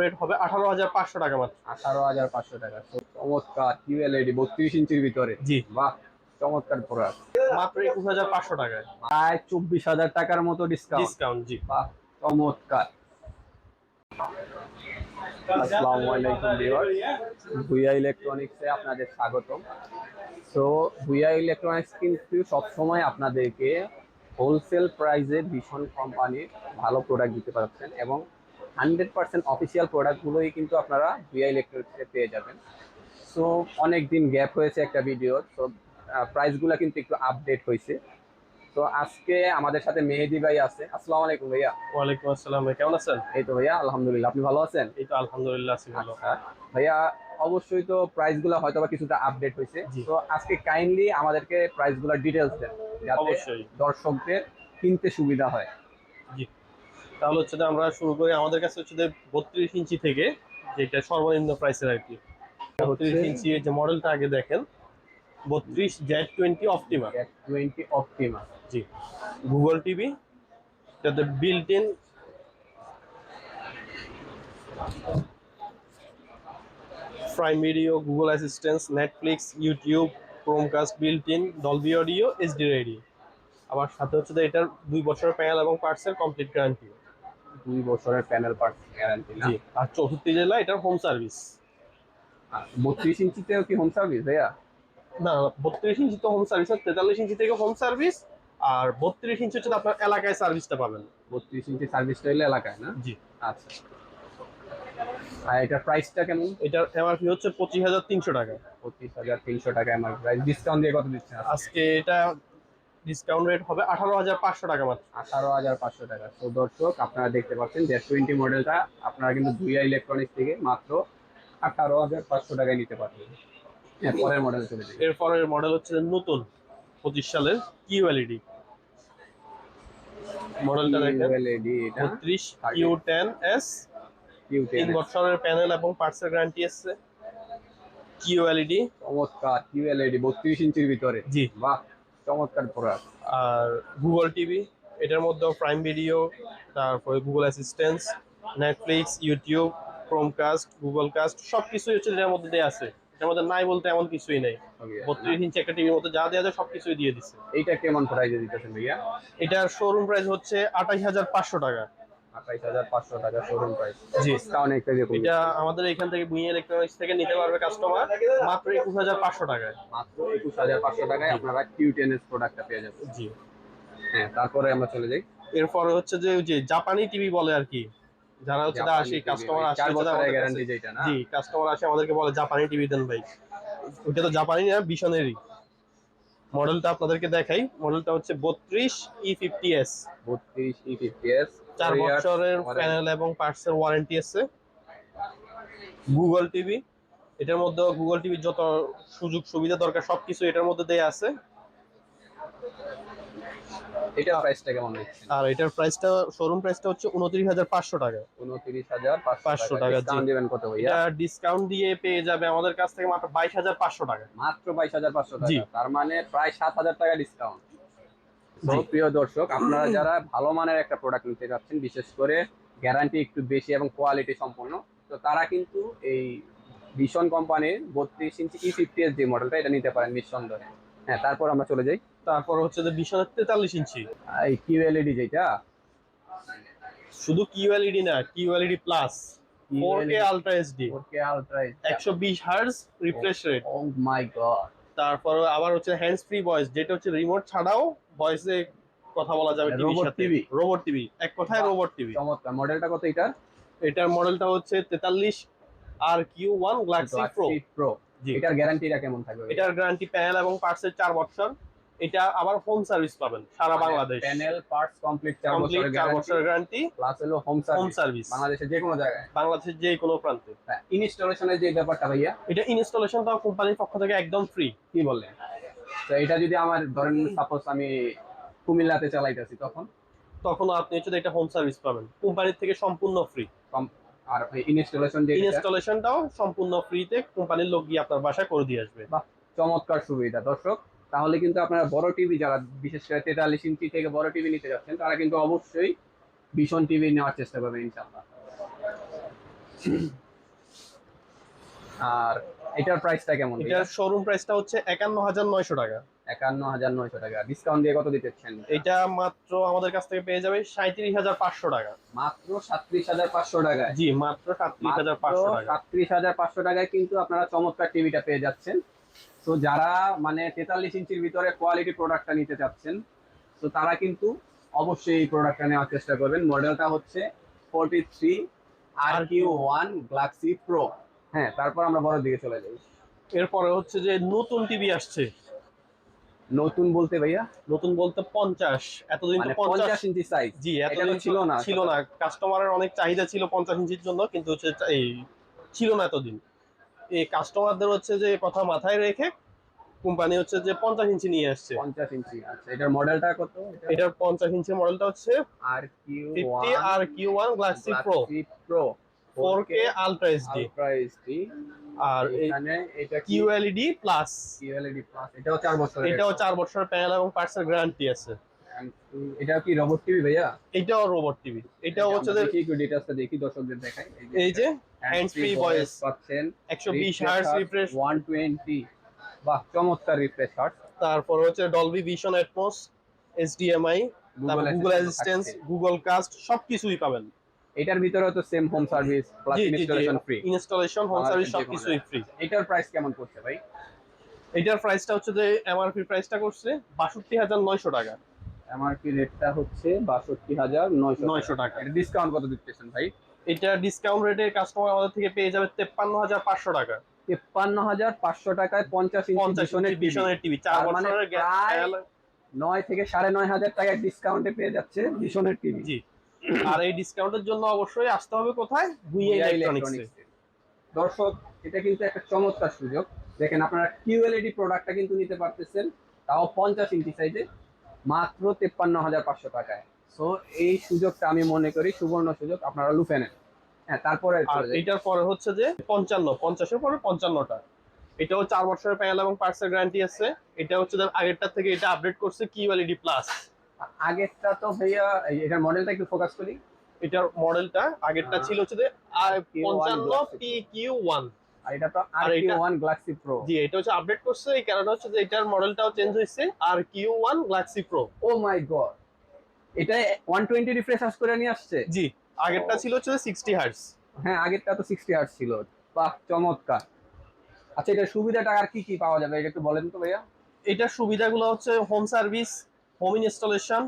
Rate হবে আঠারো হাজার পাঁচশো টাকা মাত্র। আঠারো হাজার পাঁচশো টাকা। চমৎকার কিউএলইডি বত্রিশ ইঞ্চির ভিতরে। জি। বাহ চমৎকার প্রোডাক্ট মাত্র একুশ হাজার পাঁচশো টাকায়। প্রায় চব্বিশ হাজার টাকার মতো ডিসকাউন্ট ডিসকাউন্ট জি। বাহ চমৎকার। আসসালামু আলাইকুম ভিউয়ার্স ভুইয়া ইলেকট্রনিক্সে আপনাদের স্বাগতম। সো ভুইয়া ইলেকট্রনিক্স কিন্তু সবসময় আপনাদেরকে হোলসেল প্রাইসে ভীষণ কোম্পানির ভালো প্রোডাক্ট দিতে পারছেন এবং হান্ড্রেড পার্সেন্ট অফিসিয়াল প্রোডাক্টগুলোই কিন্তু আপনারা ভুইয়া ইলেকট্রনিক্সে পেয়ে যাবেন। সো অনেক দিন গ্যাপ হয়েছে একটা ভিডিও তো প্রাইসগুলো কিন্তু একটু আপডেট হয়েছে। তো আজকে আমাদের সাথে মেহেদি ভাই আছে। আসসালামু আলাইকুম ভাইয়া। ওয়ালাইকুম আসসালাম ভাই কেমন আছেন? এই তো ভাইয়া আলহামদুলিল্লাহ। আপনি ভালো আছেন? এই তো আলহামদুলিল্লাহ আছি ভালো। আচ্ছা ভাইয়া অবশ্যই তো প্রাইসগুলো হয়তো বা কিছুটা আপডেট হয়েছে। তো আজকে কাইন্ডলি আমাদেরকে প্রাইসগুলোর ডিটেলস দেন যাতে দর্শকদের কিনতে সুবিধা হয়। জি। তাহলে হচ্ছে যে আমরা শুরু করি। আমাদের কাছে হচ্ছে যে বত্রিশ ইঞ্চি থেকে যেটা সর্বনিম্ন প্রাইসের আর কি। বত্রিশ ইঞ্চি যে মডেলটা আগে দেখেন বত্রিশ Z twenty Optima twenty Optima G. Google TV যাতে built in Prime Video Google assistance Netflix YouTube Chromecast built in Dolby audio HD radio আবার সাথে হচ্ছে এটার দুই বছরের প্যানেল এবং পার্টসের কমপ্লিট গ্যারান্টি দুই বছরের প্যানেল পার্ট গ্যারান্টি না? আর চৌষট্টি জেলা এটার হোম সার্ভিস বত্রিশ ইঞ্চিতেও কি হোম সার্ভিস ভাইয়া? না বত্রিশ ইঞ্চি তো হোম সার্ভিস আর তেতাল্লিশ ইঞ্চি থেকে হোম সার্ভিস আর বত্রিশ ইঞ্চি হচ্ছে আপনার এলাকায় সার্ভিসটা পাবেন। বত্রিশ ইঞ্চি সার্ভিসটা হলে এলাকায় না? জি। আচ্ছা। আর এটার প্রাইসটা কেমন? এটার এমআরপি হচ্ছে পঁচিশ হাজার তিনশো টাকা। পঁচিশ হাজার তিনশো টাকা আমার প্রাইস ডিসকাউন্ট দিয়ে কত দিচ্ছেন আজকে এটা ডিসকাউন্ট রেট হবে আঠারো হাজার পাঁচশো টাকা মাত্র। আঠারো হাজার পাঁচশো টাকা। তো দর্শক আপনারা দেখতে পাচ্ছেন যে টোয়েন্টি মডেলটা আপনারা কিন্তু দুইয়া ইলেকট্রনিক্স থেকে মাত্র আঠারো হাজার পাঁচশো টাকায় নিতে পারবেন। হ্যাঁ, পরের মডেল চলে যাই। এরপরের মডেল হচ্ছে নতুন পঁচিশ সালের মডেলটা দেখেন। এটা বত্রিশ কিউ টেন এস Q10 তিন বছরের প্যানেল এবং পার্টসের গ্যারান্টি এসছে। কিউএলইডি চমৎকার QLED বত্রিশ ইঞ্চির ভিতরে। জি। বাহ। চমৎকার প্রোডাক্ট আর গুগল টিভি এটার মধ্যেও প্রাইম ভিডিও তারপরে Google assistance Netflix YouTube Chromecast Google Cast সব কিছুই হচ্ছে এটার মধ্যে দেওয়া আছে। এটার মধ্যে নাই বলতে এমন কিছুই নেই। বত্রিশ ইঞ্চি একটা টিভির মধ্যে যা দেওয়া যায় সব কিছুই দিয়ে দিচ্ছে এইটা কেমন প্রাইসে দিতেছেন ভাইয়া? এটার শোরুম প্রাইস হচ্ছে আঠাশ হাজার পাঁচশো টাকা। আঠাইশ হাজার পাঁচশো টাকা শোরুম প্রাইস জি। ডিসকাউন্ট একটা এটা আমাদের এখান থেকে ইলেকট্রনিক্স থেকে নিতে পারবে কাস্টমার মাত্র একুশ হাজার পাঁচশো টাকায়। মাত্র একুশ হাজার পাঁচশো টাকায় আপনারা কিউ টেন এস প্রোডাক্টটা পেয়ে যাবেন। জি। হ্যাঁ তারপরে আমরা চলে যাই। এরপরে হচ্ছে যে ওই যে জাপানি টিভি বলে আর কি যারা হচ্ছে আসে কাস্টমার আসে গ্যারান্টি যেটা না? জি কাস্টমার আসে আমাদেরকে বলে জাপানি টিভি দেন ভাই। ওটা তো জাপানি না বিশনেরই মডেলটা আপনাদেরকে দেখাই। মডেলটা হচ্ছে বত্রিশ ই ফিফটি এস বত্রিশ ই ফিফটি এস চার বছরের প্যানেল এবং পার্টসের ওয়ারেন্টি আছে। গুগল টিভি এটার মধ্যে গুগল টিভির যত সুযোগ সুবিধা দরকার সবকিছু এটার মধ্যে দেয়া আছে। এটা প্রাইসটা কেমন হচ্ছে আর এটার প্রাইসটা শোরুম প্রাইসটা হচ্ছে উনত্রিশ হাজার পাঁচশো টাকা। উনত্রিশ হাজার পাঁচশো টাকা, টাকা ডিসকাউন্ট দেবেন কত ভাইয়া? এটা ডিসকাউন্ট দিয়ে পেয়ে যাবে আমাদের কাছ থেকে মাত্র বাইশ হাজার পাঁচশো টাকা। মাত্র বাইশ হাজার পাঁচশো জি। টাকা তার মানে প্রায় সাত হাজার টাকা ডিসকাউন্ট তো। প্রিয় দর্শক আপনারা যারা ভালো মানের একটা প্রোডাক্ট নিতে যাচ্ছেন বিশেষ করে গ্যারান্টি একটু বেশি এবং কোয়ালিটি সম্পন্ন তো তারা কিন্তু এই ভীষণ কোম্পানির বত্রিশ ইঞ্চি ই ফিফটি এস যে মডেলটা এটা নিতে পারেন নিঃসন্দেহে। হ্যাঁ তারপর আমরা চলে যাই। তারপর হচ্ছে যে বিশ হাজার তেতাল্লিশ ইঞ্চি এই কিউএলইডি যেটা? শুধু কিউএলইডি না QLED plus four K ultra HD okay ultra একশো বিশ hertz refresh rate oh my God তারপর আবার হচ্ছে হ্যান্ডস ফ্রি ভয়েস যেটা হচ্ছে রিমোট ছাড়াও ভয়েসে কথা বলা যাবে টিভির সাথে? রোবট টিভি এক কথায় রোবট টিভি চমৎকার। মডেলটা কত এটা এটার মডেলটা হচ্ছে তেতাল্লিশ R Q one Galaxy pro pro এটার গ্যারান্টিটা কেমন থাকবে? এটার গ্যারান্টি প্যানেল এবং পার্টসের চার বছর। এটা আবার হোম সার্ভিস পাবেন সারা বাংলাদেশ। প্যানেল পার্টস কমপ্লিট 4 বছরের গ্যারান্টি গ্যারান্টি প্লাস হলো হোম হোম সার্ভিস সার্ভিস বাংলাদেশের যে কোনো জায়গায়। বাংলাদেশের যে কোনো প্রান্তে। ইনস্টলেশনের যে ব্যাপারটা ভাইয়া? এটা ইনস্টলেশন ইনস্টলেশনটাও কোম্পানির পক্ষ থেকে একদম ফ্রি কি বললেন? তো এটা যদি আমার ধরেন সাপোজ আমি কুমিল্লাতে চালাইতেছি তখন? তখন আপনি হচ্ছে এটা হোম সার্ভিস পাবেন। কোম্পানির থেকে সম্পূর্ণ ফ্রি আর ইনস্টলেশন যে ইনস্টলেশনটাও সম্পূর্ণ ফ্রিতে কোম্পানির লোক গিয়ে আপনার বাসায় করে দিয়ে আসবে। বাহ চমৎকার সুবিধা। দর্শক তাহলে কিন্তু আপনারা বড় টিভি যারা বিশেষ করে তেতাল্লিশ ইঞ্চি থেকে বড় টিভি নিতে যাচ্ছেন তারা কিন্তু অবশ্যই ভীষণ টিভি নেওয়ার চেষ্টা করবেন ইনশাল্লাহ আর এটার প্রাইসটা কেমন এটার শোরুম প্রাইসটা হচ্ছে একান্ন হাজার নয়শো টাকা। একান্ন হাজার নয়শো টাকা। ডিসকাউন্ট দিয়ে কত দিতেছেন? এটা মাত্র আমাদের কাছ থেকে পেয়ে যাবে সাঁত্রিশ হাজার পাঁচশো টাকা। মাত্র সাতত্রিশ হাজার পাঁচশো টাকায় জি মাত্র সাতত্রিশ হাজার পাঁচশো টাকা। সাতত্রিশ হাজার পাঁচশো টাকায় কিন্তু আপনারা চমৎকার টিভিটা পেয়ে যাচ্ছেন। তো যারা মানে তেতাল্লিশ ইঞ্চির ভিতরে কোয়ালিটি প্রোডাক্টটা নিতে চাচ্ছেন তো তারা কিন্তু অবশ্যই এই প্রোডাক্টটা নেওয়ার চেষ্টা করবেন। মডেলটা হচ্ছে forty three R Q one pro হ্যাঁ তারপর আমরা বড় দিকে চলে যাই। এরপরে হচ্ছে যে নতুন টিভি আসছে। নতুন বলতে ভাইয়া? নতুন বলতে পঞ্চাশ। এতদিন মানে তো পঞ্চাশ ইঞ্চি সাইজ জি এতদিন ছিল না। ছিল না। কাস্টমারের অনেক চাহিদা ছিল পঞ্চাশ ইঞ্চির জন্য কিন্তু হচ্ছে এই ছিল না এতদিন। এই কাস্টমারদের হচ্ছে যে কথা মাথায় রেখে কোম্পানি হচ্ছে যে পঞ্চাশ ইঞ্চি নিয়ে আসছে। পঞ্চাশ ইঞ্চি আচ্ছা। এটার মডেলটা কত? এটার পঞ্চাশ ইঞ্চি মডেলটা হচ্ছে R Q R Q one Galaxy pro pro four K ultra HD ultra HD আর এখানে এটা কিউএলইডি প্লাস কিউএলইডি প্লাস এটাও চার বছর এটাও চার বছরের প্যানেল এবং পার্টসের গ্যারান্টি আছে। এটা কি রোবট টিভি ভাইয়া? এটাও রোবট টিভি এটাও হচ্ছে যে আমরা দেখি একটু ডিটেইলসটা দেখি দর্শকদের দেখাই। এই যে হ্যান্ড ফ্রি ভয়েস পাচ্ছেন। একশো বিশ হার্স রিফ্রেশ 120 বাহ চমৎকার রিফ্রেশ তারপর হচ্ছে Dolby Vision Atmos HDMI Google assistance Google Cast সবকিছুই পাবেন। এটার ভিতরে তো same home service plus installation free installation home service সবকিছুই ফ্রি এটার প্রাইস কেমন পড়ছে ভাই? এটার প্রাইসটা হচ্ছে যে এমআরপি প্রাইসটা করছে বাষট্টি হাজার নয়শো টাকা। এমআরপি রেটটা হচ্ছে বাষট্টি হাজার নয়শো নয়শো টাকা। এটা ডিসকাউন্ট কত দিতেছেন ভাই? এটা ডিসকাউন্ট রেটে কাস্টমার আমাদের থেকে পেয়ে যাবে তেপ্পান্ন হাজার পাঁচশো টাকা। তেপ্পান্ন হাজার পাঁচশো টাকায় পঞ্চাশ ইঞ্চি টিভি চার মানে বছরের নয় থেকে সাড়ে নয় হাজার টাকায় ডিসকাউন্টে পেয়ে যাচ্ছে ভীষণের টিভি জি। আর এই ডিসকাউন্টের জন্য অবশ্যই আসতে হবে কোথায়? ভুইয়া ইলেকট্রনিক্স দর্শক এটা কিন্তু একটা চমৎকার সুযোগ। দেখেন আপনারা কিউএলইডি প্রোডাক্টটা কিন্তু নিতে পারতেছেন তাও পঞ্চাশ ইঞ্চি সাইজে মাত্র তেপ্পান্ন হাজার পাঁচশো টাকায়। সো এই সুযোগটা আমি মনে করি সুবর্ণ সুযোগ আপনারা লুফে নেন। হ্যাঁ তারপরে আর এটার পরে হচ্ছে যে পঞ্চান্ন পঞ্চাশের পরে পঞ্চান্নটা। এটাও চার বছরের প্যানেল এবং পার্টসের গ্যারান্টি আছে। এটা হচ্ছে আগেরটা থেকে এটা আপডেট করছে কিউএলইডি প্লাস আগেরটা তো ভাইয়া এটার মডেলটা একটু ফোকাস করি। এটার মডেলটা আগেরটা হ্যাঁ। ছিল হচ্ছে যে আর Q1 পঞ্চান্ন Galaxy পি কিউ ওয়ান আর এটা তো আর আর কিউ এটা- ওয়ান প্রো জি এটা হচ্ছে আপডেট করছে এই কারণে হচ্ছে যে এটার মডেলটাও চেঞ্জ হয়েছে R Q one Galaxy pro oh my God এটা ওয়ান টোয়েন্টি রিফ্রেশ করে নিয়ে আসছে? জি আগেরটা ছিল হচ্ছে সিক্সটি হার্স হ্যাঁ আগেরটা তো সিক্সটি আর্ট ছিল। বাহ চমৎকার। আচ্ছা এটা সুবিধাটা আর কি কি পাওয়া যাবে? এটা একটু বলেন তো ভাইয়া। এটার সুবিধাগুলো হচ্ছে হোম সার্ভিস হোম ইনস্টলেশন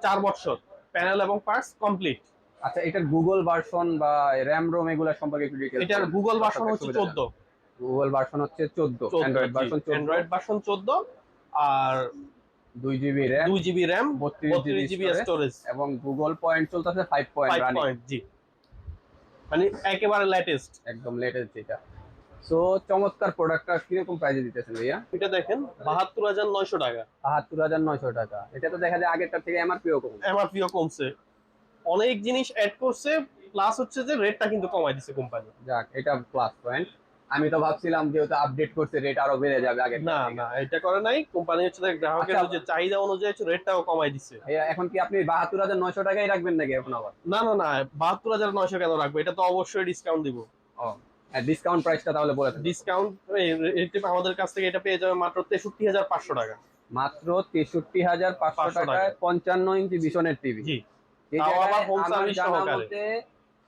চার বছর প্যানেল এবং পার্টস কমপ্লিট আচ্ছা এটার গুগল ভার্সন বা র্যাম রোম এগুলো সম্পর্কে একটু ডিটেইলস এটার গুগল ভার্সন হচ্ছে চোদ্দ। গুগল ভার্সন হচ্ছে চোদ্দ অ্যান্ড্রয়েড ভার্সন চোদ্দ। অ্যান্ড্রয়েড ভার্সন চোদ্দ আর দুই জিবি র্যাম দুই জিবি র্যাম বত্রিশ বত্রিশ জিবি জিবি স্টোরেজ এবং গুগল পয়েন্ট চলতেছে five point five running point G. মানে একেবারে লেটেস্ট একদম লেটেস্ট এটা সো চমৎকার প্রোডাক্টটা কীরকম প্রাইসে দিতেছেন ভাইয়া? এটা দেখেন বাহাত্তর হাজার নয়শো টাকা। বাহাত্তর হাজার নয়শো টাকা। এটা তো দেখা যায় আগেরটার থেকে এমআরপিও কম এমআরপিও কমছে। অনেক জিনিস অ্যাড করছে প্লাস হচ্ছে যে রেটটা কিন্তু কমাই দিছে কোম্পানি যাক এটা প্লাস পয়েন্ট আমি তো ভাবছিলাম যেহেতু আপডেট করছে রেট আরও বেড়ে যাবে আগে না না এটা করে নাই। কোম্পানি হচ্ছে গ্রাহকের আচ্ছা। যে চাহিদা অনুযায়ী রেটটাও কমাই দিছে। এখন কি আপনি বাহাত্তর হাজার নয়শো টাকাই রাখবেন নাকি এখন আবার? না না না বাহাত্তর হাজার নয়শো কেন রাখব? এটা তো অবশ্যই ডিসকাউন্ট দিব। ও। ডিসকাউন্ট প্রাইসটা তাহলে বলে ডিসকাউন্ট আমাদের কাছ থেকে এটা পেয়ে যাবে মাত্র তেষট্টি হাজার পাঁচশো টাকা। মাত্র তেষট্টি হাজার পাঁচশো টাকায়। পঞ্চান্ন ইঞ্চি ভীষণের টিভি জি। তাও আবার home service সহকারে।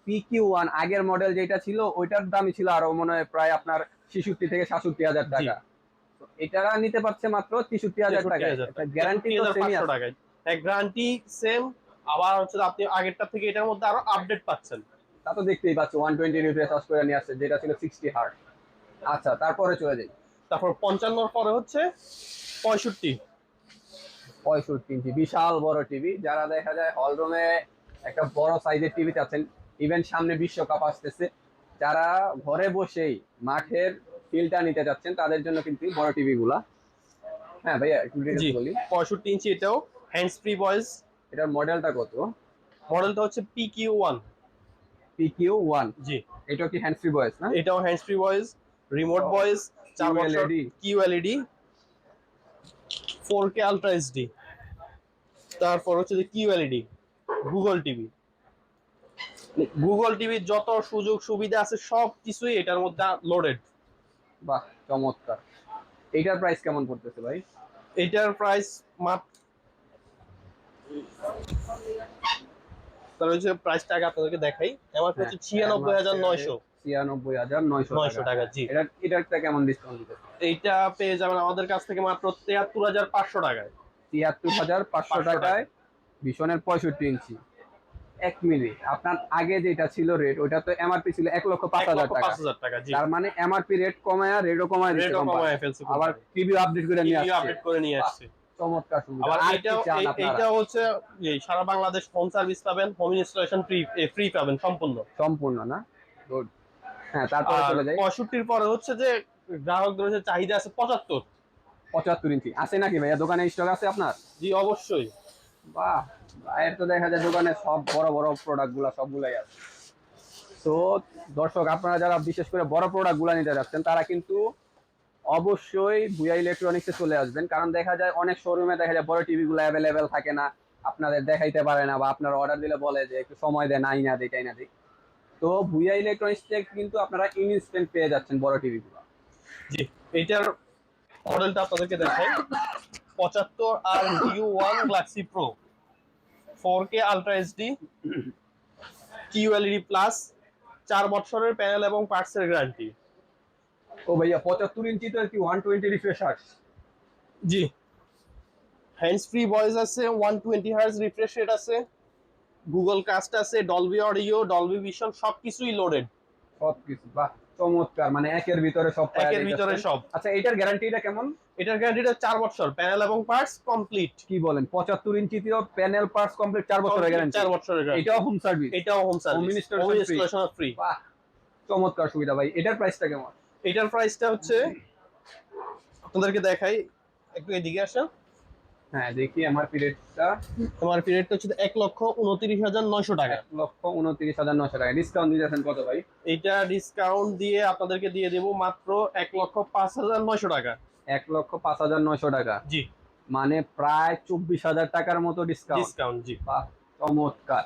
পিকিউ ওয়ান আগের মডেল যেটা ছিল ওইটার দামই ছিল আরও মনে হয় প্রায় আপনার ছেষট্টি থেকে সাতষট্টি হাজার টাকা। এটা নিতে পারছে মাত্র তেষট্টি হাজার টাকা 63,000 টাকা। গ্যারান্টি তো সেমই আছে। গ্যারান্টি সেম আবার হচ্ছে আপনি আগেরটা থেকে এটার মধ্যে আরও আপডেট পাচ্ছেন। তা তো দেখতেই পাচ্ছ ওয়ান টোয়েন্টি রিফ্রেশ করে নিয়ে আসছে যেটা ছিল সিক্সটি হার্ট আচ্ছা তারপরে চলে যাই। তারপর পঞ্চান্নর পরে হচ্ছে পঁয়ষট্টি। পঁয়ষট্টি ইঞ্চি বিশাল বড় টিভি যারা দেখা যায় হল রুমে একটা বড় সাইজের টিভি চাচ্ছেন ইভেন সামনে বিশ্বকাপ আসতেছে যারা ঘরে বসেই মাঠের ফিলটা নিতে যাচ্ছেন তাদের জন্য কিন্তু বড় টিভি গুলা হ্যাঁ ভাইয়া একটু বলি। পঁয়ষট্টি ইঞ্চি এটাও হ্যান্ডস ফ্রি ভয়েস এটার মডেলটা কত? মডেলটা হচ্ছে P Q one PQ one G. এটা কি হ্যান্ড ফ্রি ভয়েস না? এটাও hands free voice remote voice চার বছর Q LED four K ultra HD তারপর হচ্ছে যে Q LED Google TV Google টিভির যত সুযোগ সুবিধা আছে সব কিছুই এটার মধ্যে লোডেড বাহ চমৎকার। এটার প্রাইস কেমন পড়তেছে ভাই? এটার প্রাইস মাত্র তার হচ্ছে প্রাইসটা আগে আপনাদেরকে দেখাই। আমার হ্যাঁ, হচ্ছে ছিয়ানব্বই হাজার নয়শো। ছিয়ানব্বই হাজার নয়শো টাকা জি। এটা এটার কেমন ডিসকাউন্ট দিতেছে এইটা পেয়ে যাবেন আমাদের কাছ থেকে মাত্র তেহাত্তর হাজার পাঁচশো টাকায়। তিয়াত্তর হাজার পাঁচশো টাকায় ভীষণের পঁয়ষট্টি ইঞ্চি। এক মিনিট। আপনার আগে যেটা ছিল রেট ওটা তো এমআরপি ছিল এক লক্ষ পাঁচ হাজার টাকা। তার মানে এমআরপি রেট কমায় রেটও কমায় আবার টিভি আপডেট করে নিয়ে আপডেট করে নিয়ে আসছে। চমৎকার সুবিধা। আবার আর কি এইটাও চান এই- আপনারা? এইটা হচ্ছে এই সারা বাংলাদেশ হোম সার্ভিস পাবেন হোম ইনস্টলেশন ফ্রি ফ্রি পাবেন সম্পূর্ণ। সম্পূর্ণ না? গুড হ্যাঁ তারপরে চলে যাই। পঁয়ষট্টির পরে হচ্ছে যে গ্রাহকদের হচ্ছে চাহিদা আছে পঁচাত্তর। ইঞ্চি। আছে নাকি ভাইয়া? দোকানে স্টক আছে আপনার? জি অবশ্যই। বাহ ভাইয়ের তো দেখা যায় দোকানে সব বড় বড় প্রোডাক্টগুলা সবগুলাই আছে। তো দর্শক আপনারা যারা বিশেষ করে বড় প্রোডাক্টগুলা নিতে যাচ্ছেন তারা কিন্তু অবশ্যই ভুয়া ইলেকট্রনিক্সে চলে আসবেন। কারণ দেখা যায় অনেক শোরুমে দেখা যায় বড় টিভি গুলো অ্যাভেলেবেল থাকে না, আপনাদের দেখাইতে পারে না বা আপনারা অর্ডার দিলে বলে যে একটু সময় দেয়, নাই না দেয় না দিই তো ভুয়া ইলেকট্রনিক্স থেকে কিন্তু আপনারা ইনস্ট্যান্ট পেয়ে যাচ্ছেন বড় টিভি গুলো। জি, এইটার মডেলটা আপনাদেরকে দেখাই। পঁচাত্তর R Q one Galaxy pro four K ultra HD QLED plus চার বছরের প্যানেল এবং পার্টসের গ্যারান্টি ও ভাইয়া পঁচাত্তর ইঞ্চি তো কি one twenty refreshers G. Hands free voice আছে one twenty hertz refresh rate আছে। গুগল কাস্ট আছে ডলবি অডিও ডলবি ভিশন সবকিছুই লোডেড সব কিছু বাহ চমৎকার মানে একের ভিতরে সব একের ভিতরে সব। আচ্ছা এটার গ্যারান্টিটা কেমন? এটার গ্যারান্টিটা চার বছর প্যানেল এবং পার্টস কমপ্লিট কি বলেন পঁচাত্তর ইঞ্চি দিয়েও প্যানেল পার্টস কমপ্লিট চার বছরের গ্যারান্টি চার বছরের গ্যারান্টি এটাও হোম সার্ভিস এটাও home service home installation free বাহ চমৎকার সুবিধা ভাই। এটার প্রাইসটা কেমন? এটার প্রাইসটা হচ্ছে আপনাদেরকে দেখাই। একটু এদিকে আসেন। হ্যাঁ দেখি আমার পিরিয়ডটা তোমার পিরিয়ডটা হচ্ছে এক লক্ষ উনত্রিশ হাজার নয়শো টাকা। এক লক্ষ উনত্রিশ হাজার নশো টাকা। ডিসকাউন্ট দিতেছেন কত ভাই? এটা ডিসকাউন্ট দিয়ে আপনাদেরকে দিয়ে দেবো মাত্র এক লক্ষ পাঁচ হাজার নয়শো টাকা। এক লক্ষ পাঁচ হাজার নশো টাকা। জি। মানে প্রায় চব্বিশ হাজার টাকার মতো ডিসকাউন্ট ডিসকাউন্ট জি। বাহ চমৎকার।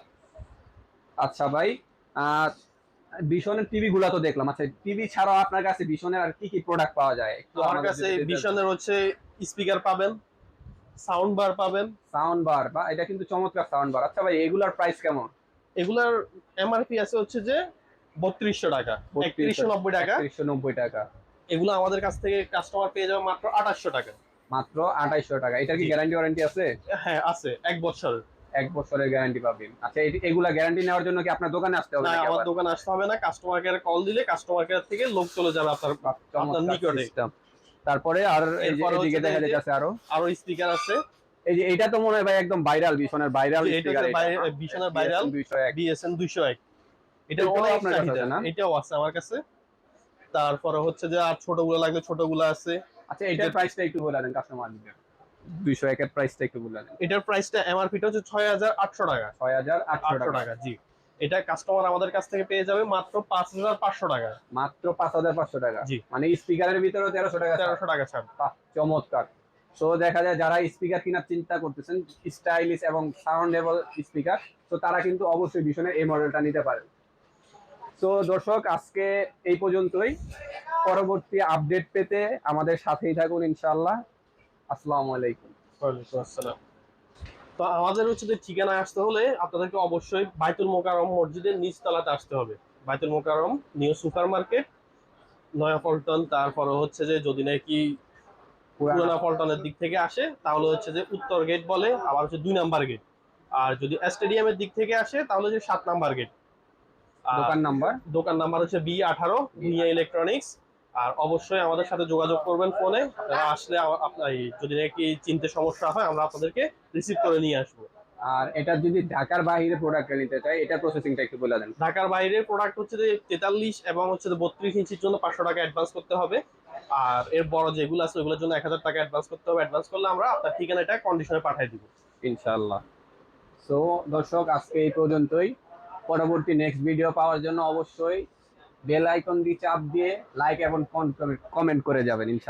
আচ্ছা ভাই আর ভীষণের টিভি গুলা তো দেখলাম। আচ্ছা টিভি ছাড়াও আপনার কাছে ভীষণের আর কি কি প্রোডাক্ট পাওয়া যায়? আমার কাছে ভিশনের হচ্ছে স্পিকার পাবেন সাউন্ড বার পাবেন। সাউন্ড বার বা এটা কিন্তু চমৎকার সাউন্ড বার আচ্ছা ভাই এগুলার প্রাইস কেমন? এগুলার এমআরপি আছে হচ্ছে যে বত্রিশশো টাকা একত্রিশশো নব্বই টাকা। একত্রিশশো নব্বই টাকা। এগুলো আমাদের কাছ থেকে কাস্টমার পেয়ে যাবে মাত্র আঠাশশো টাকা। মাত্র আঠাইশশো টাকা। এটার কি গ্যারান্টি ওয়ারেন্টি আছে? হ্যাঁ আছে এক বছর এক বছরের গ্যারান্টি পাবেন আচ্ছা এগুলা গ্যারান্টি নেওয়ার জন্য কি আপনার দোকানে আসতে হবে না আমার দোকানে আসতে হবে না। কাস্টমার কেয়ারে কল দিলে কাস্টমার কেয়ার থেকে লোক চলে যাবে আপনার আপনার নিকটে। তারপরে আর এই যে এদিকে দেখা যাচ্ছে আরও। আরও স্পিকার আছে। এই যে এটা তো মনে হয় ভাই একদম ভাইরাল ভীষণের ভাইরাল এটা। বিশনের ভাইরাল দুইশো এক। বিএসএন দুইশো এক। এটা এটাও অনেক আপনার কাছে আছে না? এটাও আছে আমার কাছে। তারপরে হচ্ছে যে আর ছোটগুলো লাগলে ছোটগুলো আছে। আচ্ছা এটার প্রাইসটা একটু বলে দেন কাস্টমারদের দুইশো একের প্রাইসটা একটু বলে দেন এটার প্রাইসটা এমআরপিটা হচ্ছে ছয় হাজার আটশো টাকা। ছয় হাজার আটশো আটশো টাকা টাকা জি। এটা কাস্টমার আমাদের কাছ থেকে পেয়ে যাবে মাত্র পাঁচ হাজার পাঁচশো টাকা। মাত্র পাঁচ হাজার পাঁচশো টাকা। মানে স্পিকারের ভিতরেও তেরোশো টাকা তেরোশো টাকা ছাড়। চমৎকার। সো দেখা যায় যারা স্পিকার কেনার চিন্তা করতেছেন স্টাইলিশ এবং সাউন্ডেবল স্পিকার তো তারা কিন্তু অবশ্যই ভীষণের এই মডেলটা নিতে পারেন। তো দর্শক আজকে এই পর্যন্তই। পরবর্তী আপডেট পেতে আমাদের সাথেই থাকুন ইনশাআল্লাহ। আসসালামু আলাইকুম। ওয়ালাইকুম আসসালাম। তো আমাদের হচ্ছে যে ঠিকানা আসতে হলে আপনাদেরকে অবশ্যই বাইতুল মোকাররম মসজিদের নিচ তলাতে আসতে হবে। বাইতুল মোকাররম নিউ সুপার মার্কেট নয়া পল্টন তারপরে হচ্ছে যে যদি নাকি পুরানা পল্টনের দিক থেকে আসে তাহলে হচ্ছে যে উত্তর গেট বলে আবার হচ্ছে দুই নাম্বার গেট আর যদি স্টেডিয়ামের দিক থেকে আসে তাহলে হচ্ছে সাত নাম্বার গেট দোকান নাম্বার? দোকান নাম্বার হচ্ছে বি আঠারো মিয়া ইলেকট্রনিক্স আর অবশ্যই আমাদের সাথে যোগাযোগ করবেন ফোনে। আপনারা আসলে আপনার যদি নাকি চিনতে সমস্যা হয় আমরা আপনাদেরকে রিসিভ করে নিয়ে আসব। আর এটা যদি ঢাকার বাইরে প্রোডাক্ট নিতে চাই এটা প্রসেসিংটা একটু বলে দেন। ঢাকার বাইরের প্রোডাক্ট হচ্ছে যে তেতাল্লিশ এবং হচ্ছে বত্রিশ ইঞ্চির জন্য পাঁচশো টাকা অ্যাডভান্স করতে হবে। আর এর বড় যেগুলো আছে ওগুলোর জন্য এক হাজার টাকা অ্যাডভান্স করতে হবে। অ্যাডভান্স করলে আমরা আপনার ঠিকানাটা কন্ডিশনে পাঠিয়ে দিব। ইনশাআল্লাহ। সো দর্শক আজকে এই পর্যন্তই। পরবর্তী নেক্সট ভিডিও পাওয়ার জন্য অবশ্যই বেল আইকন দিয়ে চাপ দিয়ে লাইক এবং কমেন্ট করে যাবেন ইনশাআল্লাহ।